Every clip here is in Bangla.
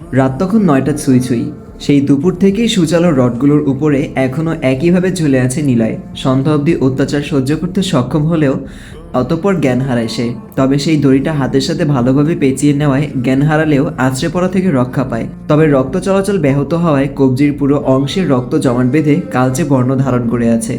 রাত তখন নয়টা ছুঁই ছুঁই। সেই দুপুর থেকেই সুচালো রডগুলোর উপরে এখনও একইভাবে ঝুলে আছে নিলয়। সন্ধ্যা অবধি অত্যাচার সহ্য করতে সক্ষম হলেও অতপর জ্ঞান হারায় সে। তবে সেই দড়িটা হাতের সাথে ভালোভাবে পেঁচিয়ে নেওয়ায় জ্ঞান হারালেও আছড়ে পড়া থেকে রক্ষা পায়। তবে রক্ত চলাচল ব্যাহত হওয়ায় কবজির পুরো অংশের রক্ত জমাট বেঁধে কালচে বর্ণ ধারণ করে আছে।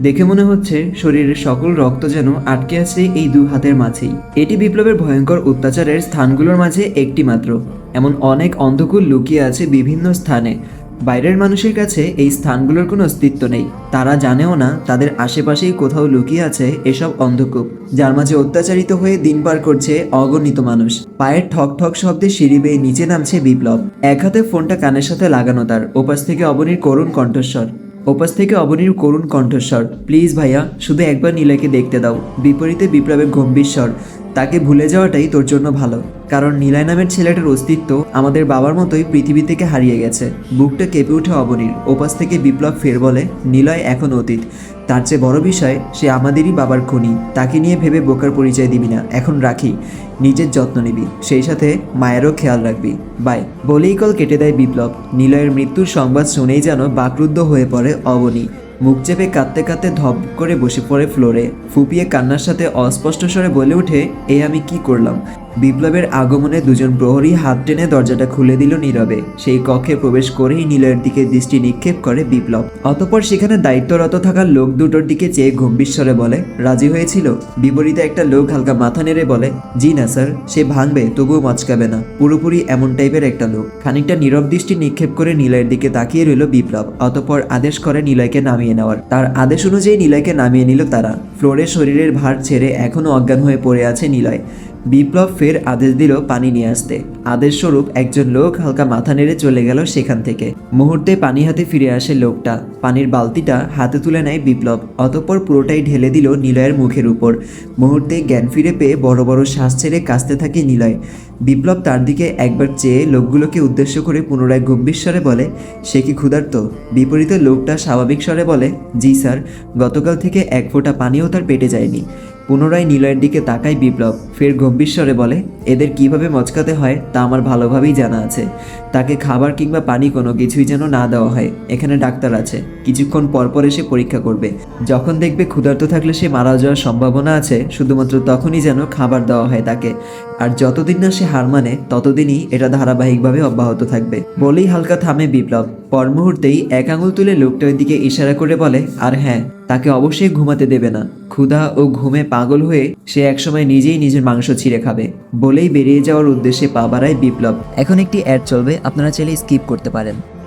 দেখে মনে হচ্ছে শরীরের সকল রক্ত যেন আটকে আছে এই দু হাতের মাঝেই। এটি বিপ্লবের ভয়ঙ্কর অত্যাচারের স্থানগুলোর মাঝে একটি মাত্র। এমন অনেক অন্ধকূল লুকিয়ে আছে বিভিন্ন স্থানে। বাইরের মানুষের কাছে এই স্থানগুলোর কোনো অস্তিত্ব নেই। তারা জানেও না তাদের আশেপাশেই কোথাও লুকিয়ে আছে এসব অন্ধকূপ, যার মাঝে অত্যাচারিত হয়ে দিন পার করছে অগণিত মানুষ। পায়ের ঠক ঠক শব্দে সিঁড়ি বেয়ে নিচে নামছে বিপ্লব। এক হাতে ফোনটা কানের সাথে লাগানো তার, ওপাশ থেকে অবনীর করুণ কণ্ঠস্বর। ওপাশ থেকে অবনীর করুণ কণ্ঠস্বর। প্লিজ ভাইয়া, শুধু একবার নীলাকে দেখতে দাও। বিপরীতে বিপ্লবের গম্ভীর স্বর। তাকে ভুলে যাওয়াটাই তোর জন্য ভালো। কারণ নীলায় নামের ছেলেটার অস্তিত্ব আমাদের বাবার মতোই পৃথিবী থেকে হারিয়ে গেছে। বুকটা কেঁপে উঠে অবনীর। ওপাশ থেকে বিপ্লব ফের বলে, নীলয় এখন অতীত। তার চেয়ে বড় বিষয়, সে আমাদেরই বাবার খুনি, তাকে নিয়ে ভেবে বোকার পরিচয় দিবি না। এখন রাখি, নিজের যত্ন নিবি, সেই সাথে মায়েরও খেয়াল রাখবি। বাই। বলেই কল কেটে দেয় বিপ্লব। নিলয়ের মৃত্যুর সংবাদ শুনেই যেন বাকরুদ্ধ হয়ে পড়ে অবনী। মুখ চেপে কাঁদতে কাঁদতে ধপ করে বসে পড়ে ফ্লোরে। ফুপিয়ে কান্নার সাথে অস্পষ্ট স্বরে বলে উঠে, এ আমি কি করলাম? বিপ্লবের আগমনে দুজন প্রহরী হাত টেনে দরজাটা খুলে দিল নীরবে। সেই কক্ষে প্রবেশ করেই নীলয়ের দিকে দৃষ্টি নিক্ষেপ করে বিপ্লব। অতপর সেখানে দায়িত্বরত থাকা লোক দুটোর দিকে চেয়ে গম্ভীর বলে, রাজি হয়েছিল? বিপরীতে একটা লোক হালকা মাথা নেড়ে বলে, জি না, স্যার, সে ভাঙবে, তবুও মচকাবে না। পুরোপুরি এমন টাইপের একটা লোক। খানিকটা নীরব দৃষ্টি নিক্ষেপ করে নিলয়ের দিকে তাকিয়ে রইল বিপ্লব। অতপর আদেশ করে নীলয়কে নামিয়ে নেওয়ার। তার আদেশ অনুযায়ী নীলয়কে নামিয়ে নিল তারা। ফ্লোরে শরীরের ভার ছেড়ে এখনও অজ্ঞান হয়ে পড়ে আছে নিলয়। বিপ্লব ফের আদেশ দিল পানি নিয়ে আসতে। আদেশ স্বরূপ একজন লোক হালকা মাথা নেড়ে চলে গেল সেখান থেকে। মুহূর্তে পানি হাতে ফিরে আসে লোকটা। পানির বালতিটা হাতে তুলে নেয় বিপ্লব। অতঃপর পুরোটাই ঢেলে দিল নিলয়ের মুখের উপর। মুহূর্তে জ্ঞান ফিরে পেয়ে বড় বড় শ্বাস ছেড়ে কাঁচতে থাকে নিলয়। বিপ্লব তার দিকে একবার চেয়ে লোকগুলোকে উদ্দেশ্য করে পুনরায় গম্ভীর স্বরে বলে, সে কি ক্ষুধার্ত? বিপরীতে লোকটা স্বাভাবিক স্বরে বলে, জি স্যার, গতকাল থেকে এক ফোঁটা পানিও তার পেটে যায়নি। পুনরায় নিলয়ের দিকে তাকায় বিপ্লব। ফের গম্ভীর স্বরে বলে, এদের কীভাবে মচকাতে হয় তা আমার ভালোভাবেই জানা আছে। তাকে খাবার কিংবা পানি কোনো কিছুই যেন না দেওয়া হয়। এখানে ডাক্তার আছে। কিছুক্ষণ পরপর এসে পরীক্ষা করবে। যখন দেখবে ক্ষুধার্ত থাকলে সে মারা যাওয়ার সম্ভাবনা আছে, শুধুমাত্র তখনই যেন খাবার দেওয়া হয় তাকে। আর যতদিন না সে হার মানে ততদিনই এটা ধারাবাহিকভাবে অব্যাহত থাকবে। বলেই হালকা থামে বিপ্লব। পর মুহূর্তেই এক আঙুল তুলে লোকটার দিকে ইশারা করে বলে, আর হ্যাঁ তাকে অবশ্যই ঘুমাতে দেবে না। ক্ষুধা ও ঘুমে পাগল হয়ে সে একসময় নিজেই নিজের মাংস ছিঁড়ে খাবে। বলেই বেরিয়ে যাওয়ার উদ্দেশ্যে পা বাড়ায় বিপ্লব। এখন একটি অ্যাড চলবে, আপনারা চাইলে স্কিপ করতে পারেন।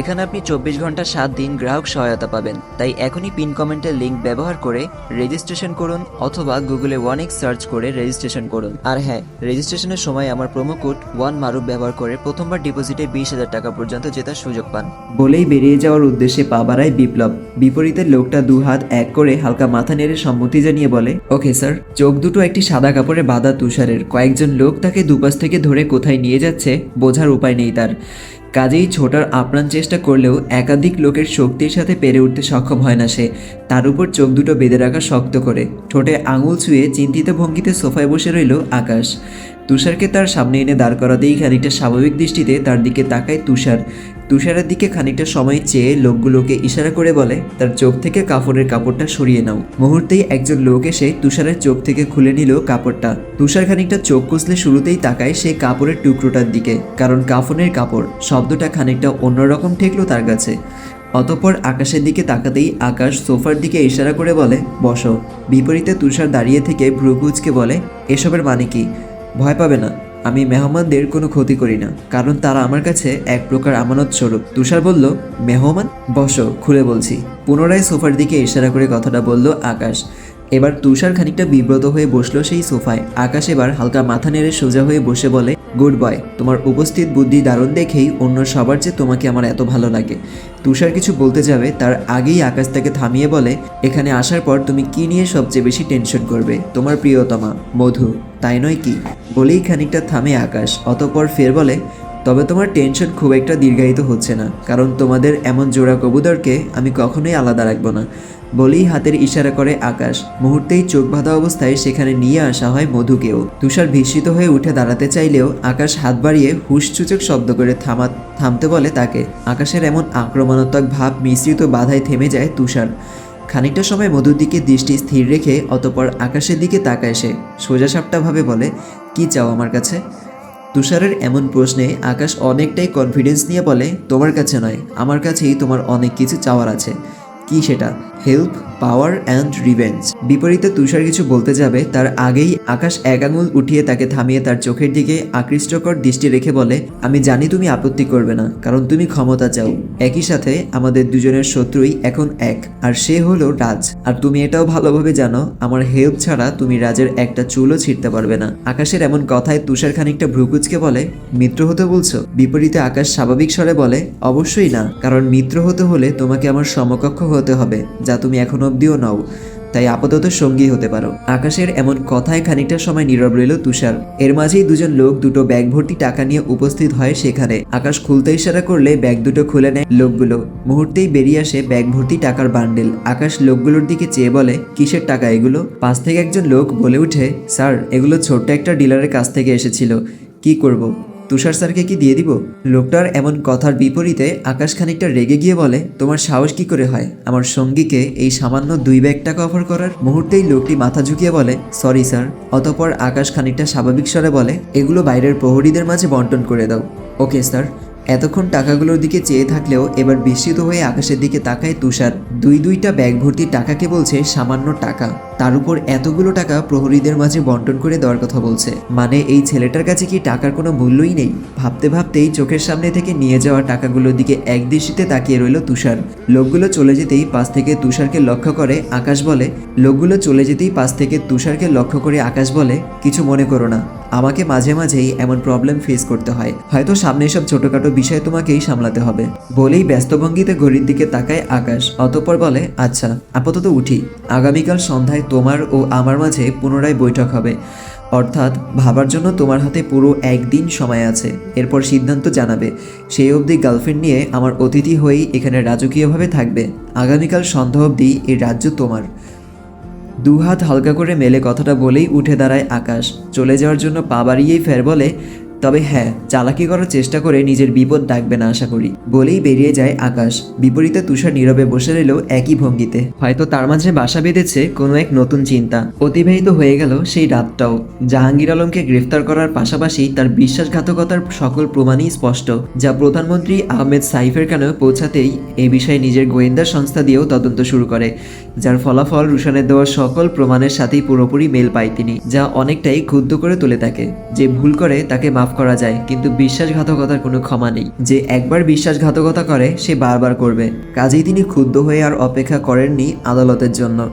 এখানে আপনি চব্বিশ ঘণ্টা সাত দিন গ্রাহক সহায়তা পাবেন। তাই এখনই পিন কমেন্টের লিঙ্ক ব্যবহার করে রেজিস্ট্রেশন করুন অথবা গুগলে ওয়ান এক্স সার্চ করে রেজিস্ট্রেশন করুন। আর হ্যাঁ রেজিস্ট্রেশনের সময় আমার প্রোমো কোড ওয়ান মারুপ ব্যবহার করে প্রথমবার ডিপোজিটে বিশ হাজার টাকা পর্যন্ত জেতার সুযোগ পান। বলেই বেরিয়ে যাওয়ার উদ্দেশ্যে পা বাড়ায় বিপ্লব। বিপরীতে লোকটা দু হাত এক করে হালকা মাথা নেড়ে সম্মতি জানিয়ে বলে, ওকে স্যার। চোখ দুটো একটি সাদা কাপড়ে বাঁধা তুষারের। কয়েকজন লোক তাকে দুপাশ থেকে ধরে কোথায় নিয়ে যাচ্ছে বোঝার উপায় নেই তার। কাজেই ছোটার আপ্রাণ চেষ্টা করলেও একাধিক লোকের শক্তির সাথে পেরে উঠতে সক্ষম হয় না সে। তার উপর চোখ দুটো বেঁধে রাখা শক্ত করে। ঠোঁটে আঙুল ছুঁয়ে চিন্তিত ভঙ্গিতে সোফায় বসে রইল আকাশ। তুষারকে তার সামনে এনে দাঁড় করাতেই খানিকটা স্বাভাবিক দৃষ্টিতে তার দিকে তাকায় তুষার। তুষারের দিকে খানিকটা সময় চেয়ে লোকগুলোকে ইশারা করে বলে, তার চোখ থেকে কাপড়ের কাপড়টা সরিয়ে নাও। মুহূর্তেই একজন লোক এসে তুষারের চোখ থেকে খুলে নিল কাপড়টা। তুষার খানিকটা চোখ কষলে শুরুতেই তাকায় সেই কাপড়ের টুকরোটার দিকে, কারণ কাফনের কাপড় শব্দটা খানিকটা অন্যরকম ঠেকলো তার কাছে। অতঃপর আকাশের দিকে তাকাতেই আকাশ সোফার দিকে ইশারা করে বলে, বসো। বিপরীতে তুষার দাঁড়িয়ে থেকে ভ্রুকুচকে বলে, এসবের মানে কি? ভয় পাবে না। আমি মেহমানদের কোনো ক্ষতি করি না, কারণ তারা আমার কাছে এক প্রকার আমানত স্বরূপ। তুষার বলল, মেহমান, বসো, খুলে বলছি। পুনরায় সোফার দিকে ইশারা করে কথাটা বলল আকাশ। এবার তুষার খানিকটা বিব্রত হয়ে বসল সেই সোফায়। আকাশ এবার হালকা মাথা নেড়ে সোজা হয়ে বসে বলে, গুড বয়, তোমার উপস্থিত বুদ্ধি দারুণ দেখেই অন্য সবার চেয়ে তোমাকে আমার এত ভালো লাগে। তুষার কিছু বলতে যাবে, তার আগেই আকাশ তাকে থামিয়ে বলে, এখানে আসার পর তুমি কি নিয়ে সবচেয়ে বেশি টেনশন করবে? তোমার প্রিয়তমা, মধু, তাই নয় কি? বলেই খানিকটা থামে আকাশ, অতপর ফের বলে, তবে তোমার টেনশন খুব একটা দীর্ঘায়িত হচ্ছে না, কারণ তোমাদের এমন জোড়া কবুতরকে আমি কখনোই আলাদা রাখব না। বলেই হাতের ইশারা করে আকাশ। মুহূর্তেই চোখ বাঁধা অবস্থায় সেখানে নিয়ে আসা হয় মধুকেও। তুষার ভীষিত হয়ে উঠে দাঁড়াতে চাইলেও আকাশ হাত বাড়িয়ে হুসচুচক শব্দ করে থামা থামতে বলে তাকে। আকাশের এমন আক্রমণাত্মক ভাব মিশ্রিত বাধায় থেমে যায় তুষার। খানিকটা সময় মধুর দিকে দৃষ্টি স্থির রেখে অতপর আকাশের দিকে তাকায় সে। সোজাসাপটাভাবে বলে, কি চাও আমার কাছে? তুষারের এমন প্রশ্নে আকাশ অনেকটাই কনফিডেন্স নিয়ে বলে, তোমার কাছে নয়, আমার কাছেই তোমার অনেক কিছু চাওয়ার আছে। কি সেটা? Help, power and revenge. বিপরীতে তুষার কিছু বলতে যাবে, তার আগেই আকাশ এক আঙুল উঠিয়ে তাকে থামিয়ে তার চোখের দিকে আকৃষ্টকর দৃষ্টি রেখে বলে, আমি জানি তুমি আপত্তি করবে না, কারণ তুমি ক্ষমতা চাও। একই সাথে আমাদের দুজনের শত্রুই এখন এক, আর সে হলো রাজ। আর তুমি এটাও ভালোভাবে জানো, আমার হেল্প ছাড়া তুমি রাজের একটা চুলও ছিঁড়তে পারবে না। আকাশের এমন কথায় তুষার খানিকটা ভ্রুকুচকে বলে, মিত্র হতে বলছো? বিপরীতে আকাশ স্বাভাবিক স্বরে বলে, অবশ্যই না, কারণ মিত্র হতে হলে তোমাকে আমার সমকক্ষ হতে হবে, যা তুমি এখন অবধিও নাও। তাই আপাতত সঙ্গী হতে পারো। আকাশের এমন কথায় খানিকটা সময় নীরব রইল তুষার। এর মাঝেই দুজন লোক দুটো ব্যাগ ভর্তি টাকা নিয়ে উপস্থিত হয় সেখানে। আকাশ খুলতে ইশারা করলে ব্যাগ দুটো খুলে নেয় লোকগুলো। মুহূর্তেই বেরিয়ে আসে ব্যাগ ভর্তি টাকার বান্ডেল। আকাশ লোকগুলোর দিকে চেয়ে বলে, কিসের টাকা এগুলো? পাশ থেকে একজন লোক বলে উঠে, স্যার, এগুলো ছোট্ট একটা ডিলারের কাছ থেকে এসেছিল। কি করব? তুষার স্যারকে কি দিয়ে দিব? লোকটার এমন কথার বিপরীতে আকাশ খানিকটা রেগে গিয়ে বলে, তোমার সাহস কি করে হয়? আমার সঙ্গীকে এই সামান্য দুই ব্যাগ টাকা অফার করার? মুহূর্তেই লোকটি মাথা ঝুঁকিয়ে বলে সরি স্যার অতপর আকাশ খানিকটা স্বাভাবিক স্বরে বলে, এগুলো বাইরের প্রহরীদের মাঝে বন্টন করে দাও। ওকে স্যার এতক্ষণ টাকাগুলোর দিকে চেয়ে থাকলেও এবার বিস্মিত হয়ে আকাশের দিকে তাকায় তুষার। দুই দুইটা ব্যাগ ভর্তি টাকাকে বলছে সামান্য টাকা। তার উপর এতগুলো টাকা প্রহরীদের মাঝে বন্টন করে দেওয়ার কথা বলছে। মানে এই ছেলেটার কাছে কি টাকার কোনো মূল্যই নেই? ভাবতে ভাবতেই চোখের সামনে থেকে নিয়ে যাওয়া টাকাগুলোর দিকে এক দৃষ্টিতে তাকিয়ে রইল তুষার। লোকগুলো চলে যেতেই পাশ থেকে তুষারকে লক্ষ্য করে আকাশ বলে, লোকগুলো চলে যেতেই পাশ থেকে তুষারকে লক্ষ্য করে আকাশ বলে, কিছু মনে করো না। আমাকে মাঝে মাঝেই এমন প্রবলেম ফেস করতে হয়। হয়তো সামনে সব ছোটখাটো বিষয় তোমাকেই সামলাতে হবে। বলেই ব্যস্তভঙ্গিতে ঘড়ির দিকে তাকায় আকাশ। অতঃপর বলে আচ্ছা আপাতত উঠি। আগামীকাল সন্ধ্যায় তোমার ও আমার মাঝে পুনরায় বৈঠক হবে। অর্থাৎ ভাবার জন্য তোমার হাতে পুরো একদিন সময় আছে। এরপর সিদ্ধান্ত জানাবে। সেই অবধি গার্লফ্রেন্ড নিয়ে আমার অতিথি হয়েই এখানে রাজকীয়ভাবে থাকবে। আগামীকাল সন্ধ্যা অবধি এই রাজ্য তোমার। দুহাত হালকা করে মেলে কথাটা বলেই উঠে দাঁড়ায় আকাশ। চলে যাওয়ার জন্য পা বাড়িয়েই ফের বলে, তবে হ্যাঁ চালাকি করার চেষ্টা করে নিজের বিপদ ডাকবে না আশা করি। বলেই বেরিয়ে যায় আকাশ। বিপরীতে তুষার নীরবে বসে রইল একই ভঙ্গিতে। হয়তো তার মাঝে বাসা বেঁধেছে কোনো এক নতুন চিন্তা। অতিবাহিত হয়ে গেল সেই রাতটাও। জাহাঙ্গীর আলমকে গ্রেফতার করার পাশাপাশি তার বিশ্বাসঘাতকতার সকল প্রমাণই স্পষ্ট, যা প্রধানমন্ত্রী আহমেদ সাইফের কানেও পৌঁছাতেই এ বিষয়ে নিজের গোয়েন্দা সংস্থা দিয়েও তদন্ত শুরু করে। যার ফলাফল রুশানের দেওয়া সকল প্রমাণের সাথেই পুরোপুরি মেল পায় তিনি, যা অনেকটাই ক্ষুব্ধ করে তুলে থাকে। যে ভুল করে তাকে মাফ করা যায়, কিন্তু বিশ্বাসঘাতকতার কোনো ক্ষমা নেই। যে একবার বিশ্বাসঘাতকতা করে, সে বারবার করবে। কাজেই তিনি ক্ষুব্ধ হয়ে আর অপেক্ষা করেননি আদালতের জন্য।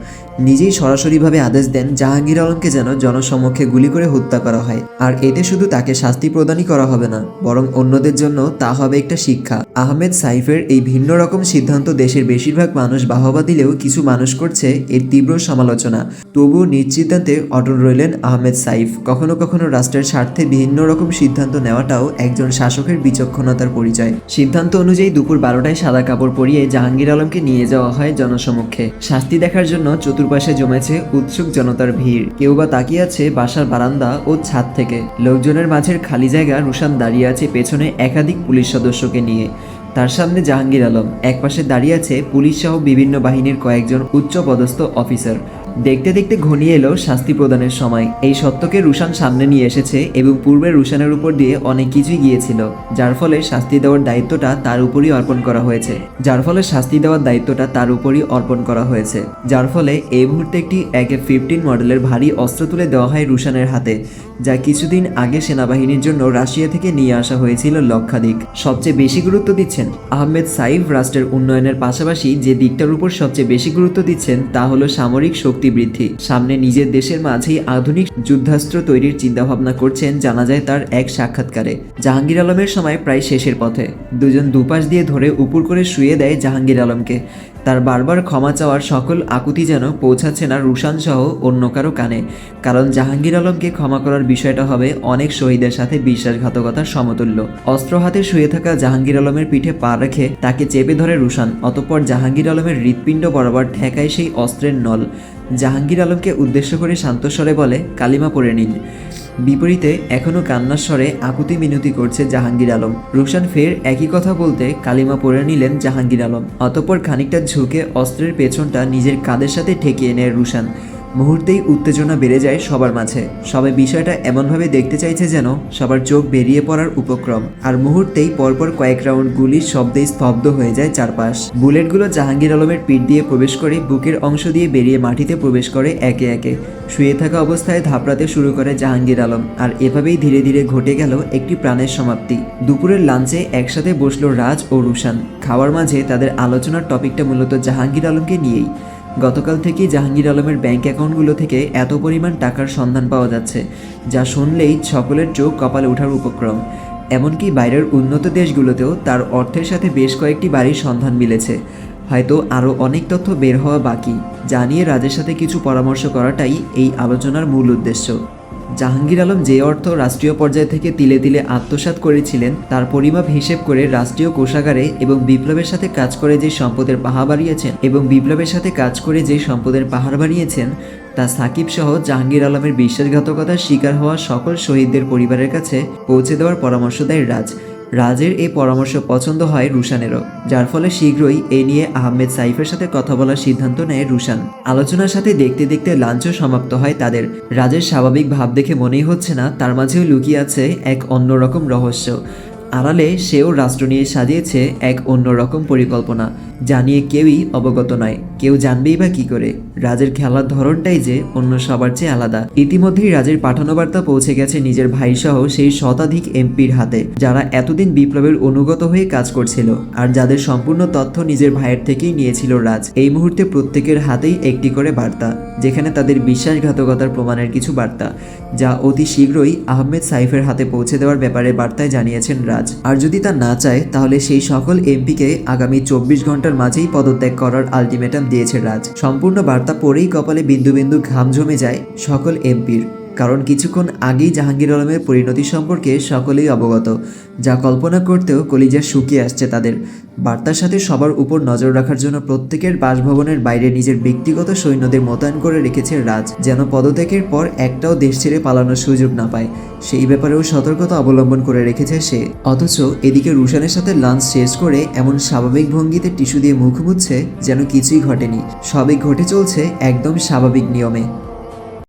নিজেই সরাসরিভাবে আদেশ দেন জাহাঙ্গীর আলমকে যেন জনসমক্ষে গুলি করে হত্যা করা হয়। আর এতে শুধু তাকে শাস্তি প্রদানই করা হবে না, বরং অন্যদের জন্য তা হবে একটা শিক্ষা। আহমেদ সাইফের এই ভিন্ন রকম সিদ্ধান্ত দেশের বেশিরভাগ মানুষ বাহবা দিলেও কিছু মানুষ করছে এর তীব্র সমালোচনা। তবুও নিশ্চিতান্তে অটল রইলেন আহমেদ সাইফ। কখনো কখনো রাষ্ট্রের স্বার্থে ভিন্ন রকম সিদ্ধান্ত নেওয়াটাও একজন শাসকের বিচক্ষণতার পরিচয়। সিদ্ধান্ত অনুযায়ী দুপুর বারোটায় সাদা কাপড় পরিয়ে জাহাঙ্গীর আলমকে নিয়ে যাওয়া হয় জনসমক্ষে। শাস্তি দেখার জন্য চতুর্পাশে জমেছে উৎসুক জনতার ভিড়। কেউ বা তাকিয়ে আছে বাসার বারান্দা ও ছাদ থেকে। লোকজনের মাঝের খালি জায়গা রুশান দাঁড়িয়ে আছে পেছনে একাধিক পুলিশ সদস্যকে নিয়ে। তার সামনে জাহাঙ্গীর আলম। একপাশে দাঁড়িয়ে আছে পুলিশ সহ বিভিন্ন বাহিনীর কয়েকজন উচ্চ পদস্থ অফিসার। দেখতে দেখতে ঘনিয়ে এলো শাস্তি প্রদানের সময়। এই সত্যকে রুশান সামনে নিয়ে এসেছে এবং পূর্বে রুশানের উপর দিয়ে অনেক কিছুই গিয়েছিল, যার ফলে শাস্তি দেওয়ার দায়িত্বটা তার উপরই অর্পণ করা হয়েছে। যার ফলে শাস্তি দেওয়ার দায়িত্বটা তার উপরই অর্পণ করা হয়েছে। যার ফলে এই মুহূর্তে একটি একে ফিফটিন মডেলের ভারী অস্ত্র তুলে দেওয়া হয় রুশানের হাতে, যা কিছুদিন আগে সেনাবাহিনীর জন্য রাশিয়া থেকে নিয়ে আসা হয়েছিল লক্ষাধিক। সবচেয়ে বেশি গুরুত্ব দিচ্ছেন আহমেদ সাইফ রাষ্ট্রের উন্নয়নের পাশাপাশি যে দিকটার উপর সবচেয়ে বেশি গুরুত্ব দিচ্ছেন তা হলো সামরিক শক্তি শক্তি বৃদ্ধি। সামনে নিজের দেশের মাঝেই আধুনিক যুদ্ধাস্ত্র তৈরির চিন্তাভাবনা করছেন জানা যায় তার এক সাক্ষাৎকারে। জাহাঙ্গীর আলমের সময় প্রায় শেষের পথে। দুজন দুপাশ দিয়ে ধরে উপর করে শুয়ে দেয় জাহাঙ্গীর আলমকে। তার বারবার ক্ষমা চাওয়ার সকল আকুতি যেন পৌঁছাচ্ছে না রুশান সহ অন্য কারও কানে। কারণ জাহাঙ্গীর আলমকে ক্ষমা করার বিষয়টা হবে অনেক শহীদের সাথে বিশ্বাসঘাতকতার সমতুল্য। অস্ত্র হাতে শুয়ে থাকা জাহাঙ্গীর আলমের পিঠে পা রেখে তাকে চেপে ধরে রুশান। অতঃপর জাহাঙ্গীর আলমের হৃৎপিণ্ড বরাবর ঠেকায় সেই অস্ত্রের নল। জাহাঙ্গীর আলমকে উদ্দেশ্য করে শান্ত স্বরে বলে, কালিমা পড়ে নিন। বিপরীতে এখনও কান্নার স্বরে আকুতি মিনতি করছে জাহাঙ্গীর আলম। রুশান ফের একই কথা বলতে কালিমা পড়ে নিলেন জাহাঙ্গীর আলম। অতপর খানিকটা ঝুঁকে অস্ত্রের পেছনটা নিজের কাঁধের সাথে ঠেকিয়ে নেয় রুশান। মুহূর্তেই উত্তেজনা বেড়ে যায় সবার মাঝে। সবাই বিষয়টা এমনভাবে দেখতে চাইছে যেন সবার চোখ বেরিয়ে পড়ার উপক্রম। আর মুহূর্তেই পরপর কয়েক রাউন্ড গুলির শব্দে স্তব্ধ হয়ে যায় চারপাশ। বুলেটগুলো জাহাঙ্গীর আলমের পিঠ দিয়ে প্রবেশ করে বুকের অংশ দিয়ে বেরিয়ে মাটিতে প্রবেশ করে একে একে। শুয়ে থাকা অবস্থায় ধাপড়াতে শুরু করে জাহাঙ্গীর আলম। আর এভাবেই ধীরে ধীরে ঘটে গেল একটি প্রাণের সমাপ্তি। দুপুরের লাঞ্চে একসাথে বসল রাজ ও রুশান। খাওয়ার মাঝে তাদের আলোচনার টপিকটা মূলত জাহাঙ্গীর আলমকে নিয়েই। গতকাল থেকেই জাহাঙ্গীর আলমের ব্যাঙ্ক অ্যাকাউন্টগুলো থেকে এত পরিমাণ টাকার সন্ধান পাওয়া যাচ্ছে, যা শুনলেই সকলের চোখ কপালে ওঠার উপক্রম। এমনকি বাইরের উন্নত দেশগুলোতেও তার অর্থের সাথে বেশ কয়েকটি বাড়ির সন্ধান মিলেছে। হয়তো আরও অনেক তথ্য বের হওয়া বাকি। জানিয়ে রাজের সাথে কিছু পরামর্শ করাটাই এই আলোচনার মূল উদ্দেশ্য। জাহাঙ্গীর আলম যে অর্থ রাষ্ট্রীয় পর্যায় থেকে তিলে তিলে আত্মসাত করেছিলেন, তার পরিমাপ হিসেব করে রাষ্ট্রীয় কোষাগারে এবং বিপ্লবের সাথে কাজ করে যে সম্পদের পাহা বাড়িয়েছেন এবং বিপ্লবের সাথে কাজ করে যে সম্পদের পাহাড় বাড়িয়েছেন, তা সাকিব সহ জাহাঙ্গীর আলমের বিশ্বাসঘাতকতার শিকার হওয়া সকল শহীদদের পরিবারের কাছে পৌঁছে দেওয়ার পরামর্শ দেয় রাজ। রাজের এই পরামর্শ পছন্দ হয় রুশানেরও, যার ফলে শীঘ্রই এ নিয়ে আহমেদ সাইফের সাথে কথা বলার সিদ্ধান্ত নেয় রুশান। আলোচনার সাথে দেখতে দেখতে লাঞ্চও সমাপ্ত হয় তাদের। রাজের স্বাভাবিক ভাব দেখে মনেই হচ্ছে না, তার মাঝেও লুকিয়ে আছে এক অন্যরকম রহস্য। আড়ালে সেও রাষ্ট্র নিয়ে সাজিয়েছে এক অন্যরকম পরিকল্পনা। জানিয়ে কেউই অবগত নয়। কেউ জানবেই বা কি করে। রাজের খেলার ধরনটাই যে অন্য সবার চেয়ে আলাদা। ইতিমধ্যেই রাজের পাঠানো বার্তা পৌঁছে গেছে নিজের ভাই সহ সেই শতাধিক এমপির হাতে, যারা এতদিন বিপ্লবের অনুগত হয়ে কাজ করছিল আর যাদের সম্পূর্ণ তথ্য নিজের ভাইয়ের থেকেই নিয়েছিল রাজ। এই মুহূর্তে প্রত্যেকের হাতেই একটি করে বার্তা, যেখানে তাদের বিশ্বাসঘাতকতার প্রমাণের কিছু বার্তা, যা অতি শীঘ্রই আহমেদ সাইফের হাতে পৌঁছে দেওয়ার ব্যাপারে বার্তায় জানিয়েছেন রাজ। আর যদি তা না চায়, তাহলে সেই সকল এমপিকে আগামী চব্বিশ ঘণ্টার মাঝেই পদত্যাগ করার আলটিমেটাম দিয়েছে রাজ। সম্পূর্ণ বার্তা পড়েই কপালে বিন্দু বিন্দু ঘাম জমে যায় সকল এমপির। কারণ কিছুক্ষণ আগেই জাহাঙ্গীর আলমের পরিণতি সম্পর্কে সকলেই অবগত, যা কল্পনা করতেও কলিজা শুকিয়ে আসছে তাদের। বার্তার সাথে সবার উপর নজর রাখার জন্য প্রত্যেকের বাসভবনের বাইরে নিজের ব্যক্তিগত সৈন্যদের মোতায়েন করে রেখেছে রাজ, যেন পদত্যাগের পর একটাও দেশ ছেড়ে পালানোর সুযোগ না পায়। সেই ব্যাপারেও সতর্কতা অবলম্বন করে রেখেছে সে। অথচ এদিকে রুশানের সাথে লাঞ্চ শেষ করে এমন স্বাভাবিক ভঙ্গিতে টিস্যু দিয়ে মুখ মুছছে যেন কিছুই ঘটেনি। সবই ঘটে চলছে একদম স্বাভাবিক নিয়মে।